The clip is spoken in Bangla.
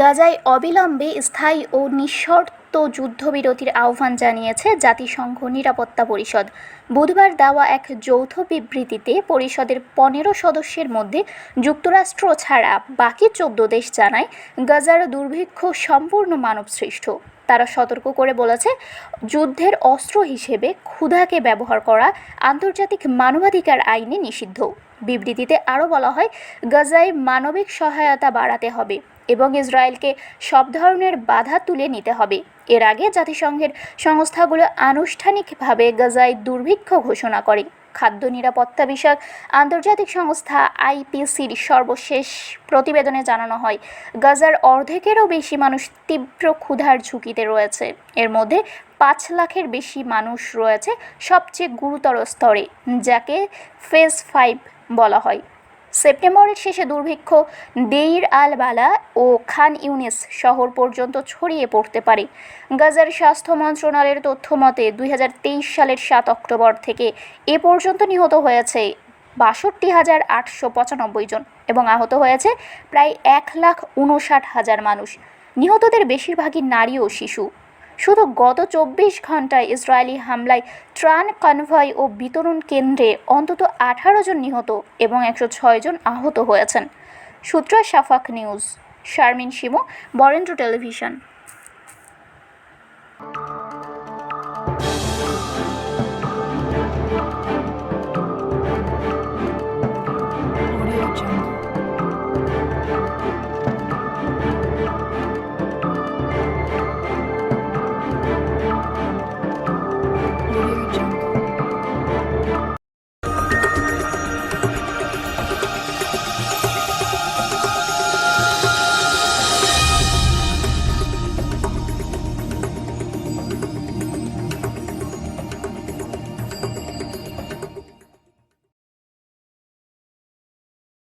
গাজায় অবিলম্বে স্থায়ী ও নিঃশর্ত যুদ্ধবিরতির আহ্বান জানিয়েছে জাতিসংঘ নিরাপত্তা পরিষদ। বুধবার দেওয়া এক যৌথ বিবৃতিতে পরিষদের পনেরো সদস্যের মধ্যে যুক্তরাষ্ট্র ছাড়া বাকি চোদ্দ দেশ জানায়, গাজার দুর্ভিক্ষ সম্পূর্ণ মানবসৃষ্ট। তারা সতর্ক করে বলেছে, যুদ্ধের অস্ত্র হিসেবে ক্ষুধাকে ব্যবহার করা আন্তর্জাতিক মানবাধিকার আইনে নিষিদ্ধ। বিবৃতিতে আরও বলা হয়, গাজায় মানবিক সহায়তা বাড়াতে হবে এবং ইসরায়েলকে সব ধরনের বাধা তুলে নিতে হবে। এর আগে জাতিসংঘের সংস্থাগুলো আনুষ্ঠানিকভাবে গাজায় দুর্ভিক্ষ ঘোষণা করে। খাদ্য নিরাপত্তা বিষয়ক আন্তর্জাতিক সংস্থা আইপিসির সর্বশেষ প্রতিবেদনে জানানো হয়, গাজার অর্ধেকেরও বেশি মানুষ তীব্র ক্ষুধার ঝুঁকিতে রয়েছে। এর মধ্যে পাঁচ লাখের বেশি মানুষ রয়েছে সবচেয়ে গুরুতর স্তরে, যাকে ফেজ ফাইভ বলা হয়। সেপ্টেম্বরের শেষে দুর্ভিক্ষ দেইর আল বালা ও খান ইউনিস শহর পর্যন্ত ছড়িয়ে পড়তে পারে। গাজার স্বাস্থ্য মন্ত্রণালয়ের তথ্য মতে, দুই হাজার তেইশ সালের সাত অক্টোবর থেকে এ পর্যন্ত নিহত হয়েছে বাষট্টি হাজার আটশো পঁচানব্বই জন এবং আহত হয়েছে প্রায় এক লাখ উনষাট হাজার মানুষ। নিহতদের বেশিরভাগই নারী ও শিশু। শুধু গত চব্বিশ ঘন্টায় ইসরায়েলি হামলায় ত্রাণ, কনভয় ও বিতরণ কেন্দ্রে অন্তত আঠারো জন নিহত এবং একশো ছয় জন আহত হয়েছেন। সূত্র Shafaq news, Sharmin Shimu, Barendra television.